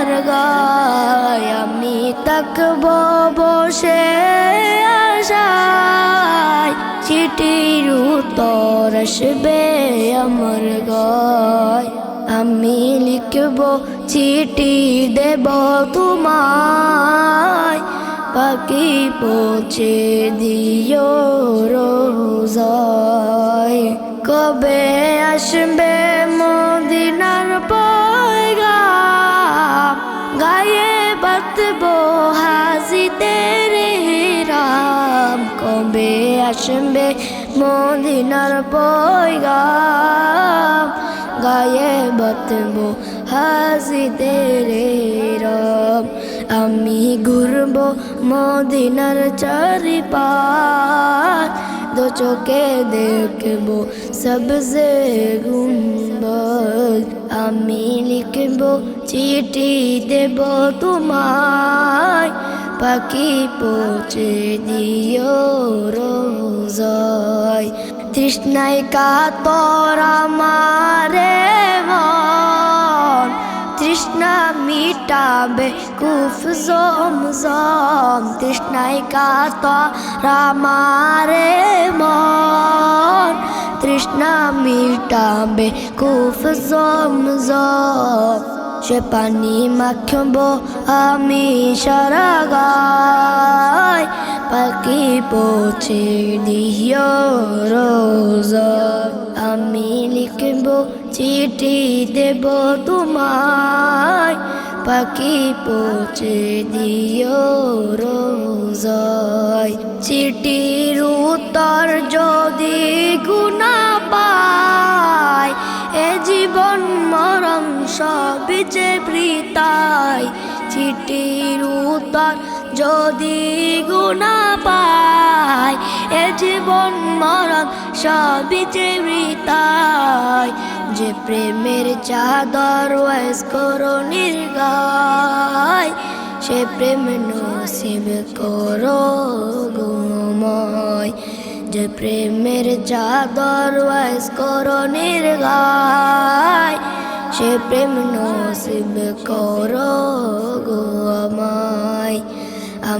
আমার গায় আমি তাকব বসে আশায়। চিঠির উত্তর আসবে আমার গায়। আমি লিখব চিঠি দেব তোমায়। পাখি পৌঁছে দিও রোজায়। কবে আসবে মদিনার পয়গাম গায়ে বাতবো হাজিদের রাম, কবে আসবে মদিনার পয়গাম? গায়ে বাতবো হাজিদের রাম, আমি ঘুরব মদিনার চারিপাশ। দো চোখে দেখব সবজে গুম্বদ আমি লিখব চিঠি দেব তোমায় পাখি পৌঁছে দিও রোজায় তৃষ্ণায় কাতর আমারে মন তৃষ্ণা মিটাবে কুফ জম জম। তৃষ্ণায় কাতর আমারে মন। তৃষ্ণা মিটাবে কুফ জম জম। সে পানি মাখব আমি সারা গায় পাখি পৌঁছে দিও রোজা। আমি লিখব চিঠি দেব তোমায়। পাখি পৌঁছে দিও রোজায়। চিঠির উত্তর যদি গুণা পায়, এ জীবন মরণ সবই যে চিঠির উত্তর যদি গুণা পায়, এ জীবন মরণ সবই যে যে প্রেমের চাদর ওয়াইস করো নির্গায় সে প্রেম নসিব করো গোময়। যে প্রেমের চাদর ওয়াইস করো নির্গায় সে প্রেম নসিব করো